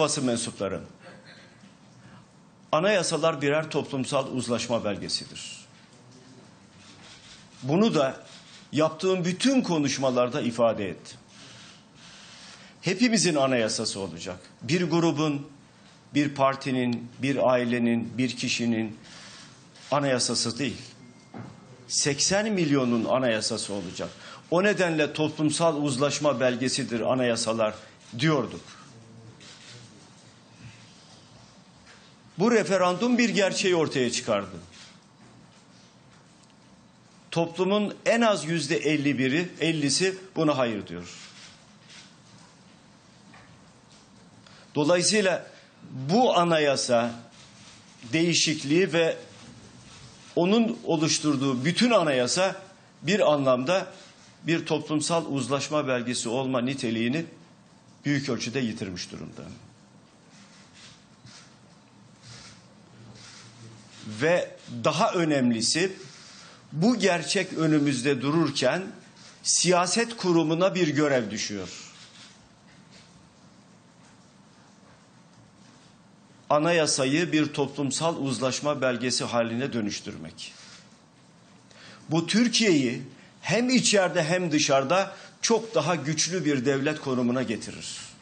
basın mensupları. Anayasalar birer toplumsal uzlaşma belgesidir. Bunu da yaptığım bütün konuşmalarda ifade ettim. Hepimizin anayasası olacak. Bir grubun, bir partinin, bir ailenin, bir kişinin anayasası değil. 80 milyonun anayasası olacak. O nedenle toplumsal uzlaşma belgesidir anayasalar diyorduk. Bu referandum bir gerçeği ortaya çıkardı. Toplumun en az yüzde 51'i, 50'si buna hayır diyor. Dolayısıyla bu anayasa değişikliği ve onun oluşturduğu bütün anayasa bir anlamda bir toplumsal uzlaşma belgesi olma niteliğini büyük ölçüde yitirmiş durumda. Ve daha önemlisi bu gerçek önümüzde dururken siyaset kurumuna bir görev düşüyor. Anayasayı bir toplumsal uzlaşma belgesi haline dönüştürmek. Bu Türkiye'yi hem içeride hem dışarıda çok daha güçlü bir devlet konumuna getirir.